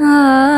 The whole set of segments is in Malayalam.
啊。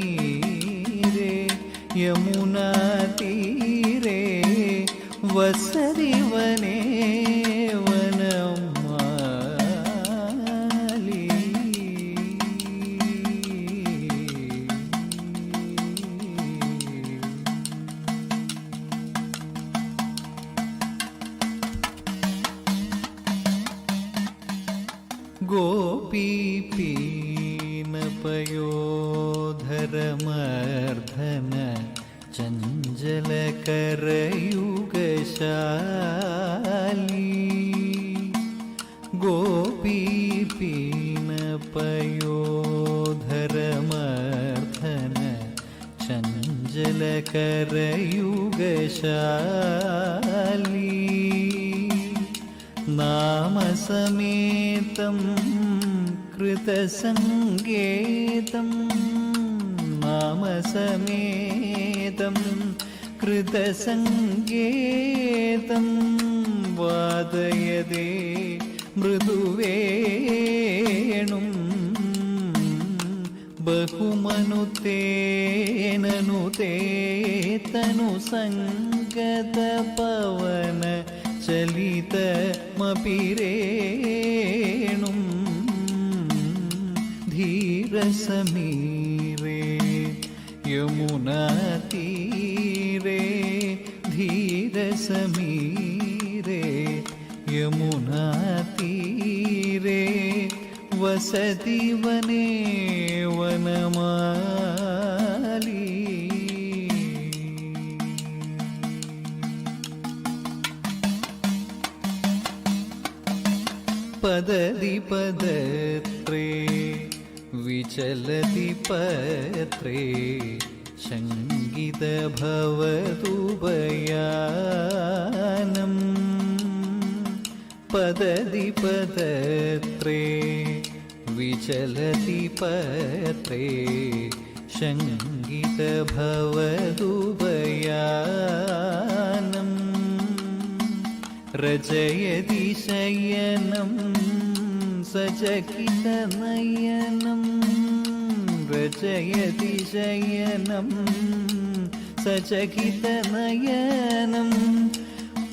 நீரே யமுனா தீரே வசதிவனே. ചഞ്ചലകരയുഗശാലി ഗോപീപീനപയോധരമർദ്ധന ചഞ്ചലകരയുഗശാലി നാമസമേതം കൃതസംഗേതം നാമസമേതം കൃതസംഗേതം വാദയതേ മൃദുവേണും ബഹുമനുത്തേനനുതേ തനു സംഗത പവന ചലിതമപിരേണും ധീരസമീരേ യമുനാതീരേ ीरे यमुनातीरे वसति वने वनमाली। पदति पदत्रे विचलति पत्रे शङ्गित भवतु പദതിപദത്രേ വിചലതി പത്രേ ശങ്കിതഭവതുപയാനം രചയതി ശയനം സചകിതനയനം രചയതി ശയനം സചകിതനയനം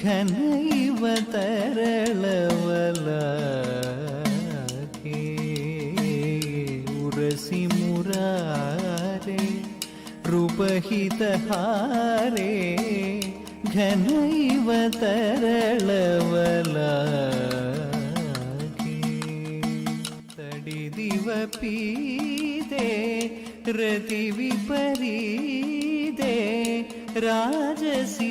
घनैव तरलवलाके उरसि मुरारे रूपहितहारे घनैव तरलवलाके तडिदिव पीदे रतिविपरीदे राजसि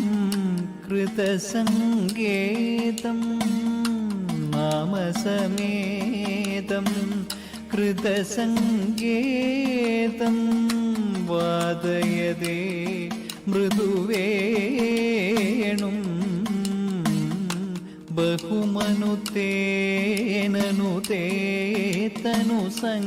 कृतसङ्गेतं नामसमेतं कृतसङ्गेतं वादयदे मृदुवेणुं बहुमनुतेननुते तनुसङ्गतपवन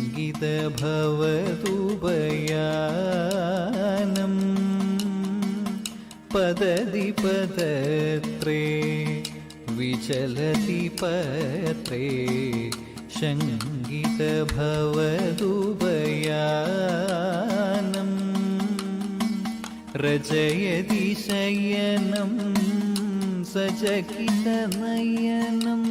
बयानम्। पदति पदत्रे विचलति पत्रे शङ्गितभवतु बयानम्। रचयति शयनं सचकितनयनं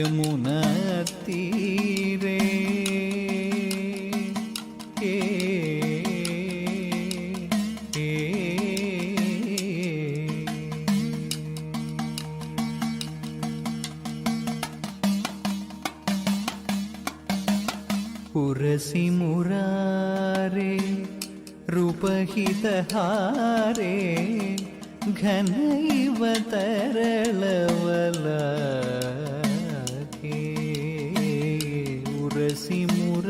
യമുനീരേ පුරසි මුරාරේ රුපහිතහාරේ ಘನೈವ ತರಳವಲ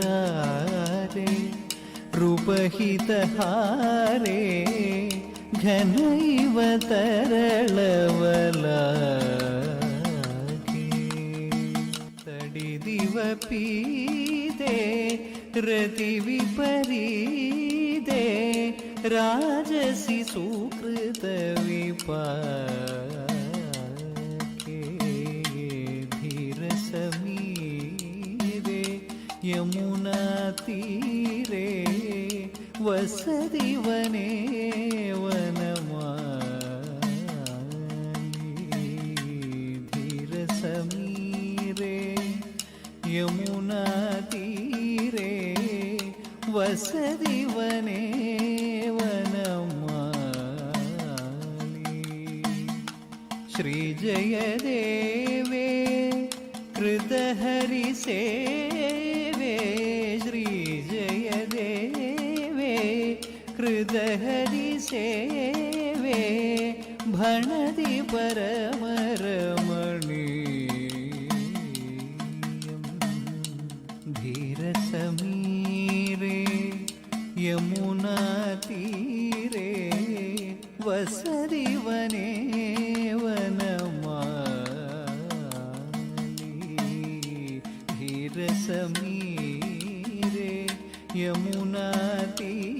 पुरारे रूपहितहारे घनैव तरलवलागे तडिदिव पीते रतिविपरीदे राजसि सुकृतविपा। धीरसमीरे यमुनातीरे वसति वने वनमाली धीरसमीरे यमुनातीरे वसति वने वनमाली श्रीजयदेवे कृतहरिसेवे कृतहरिसेवे भणति परमरमणीयम् धीरसमीरे यमुनातीरे वसति वने वनमाली धीरसमीरे यमुनातीरे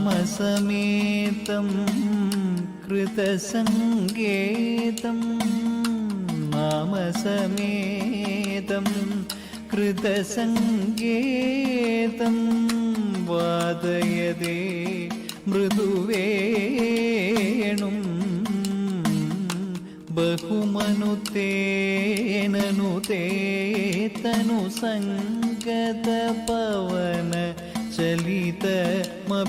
नामसमेतं कृतसङ्गेतं नामसमेतं कृतसङ्गेतं वादयदे मृदुवेणुं बहुमनुतेननुते तनुसङ्गतपवन चलितमपि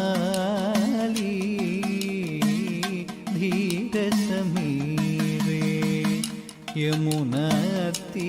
മൗനമാലി ധീരസമീവേ യമുനത്തീ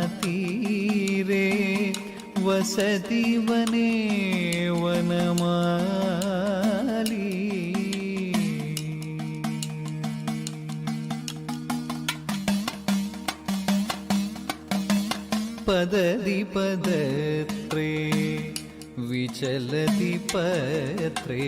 വസതി വനേ വനമാലി പദതി പദത്രേ വിചലതി പത്രേ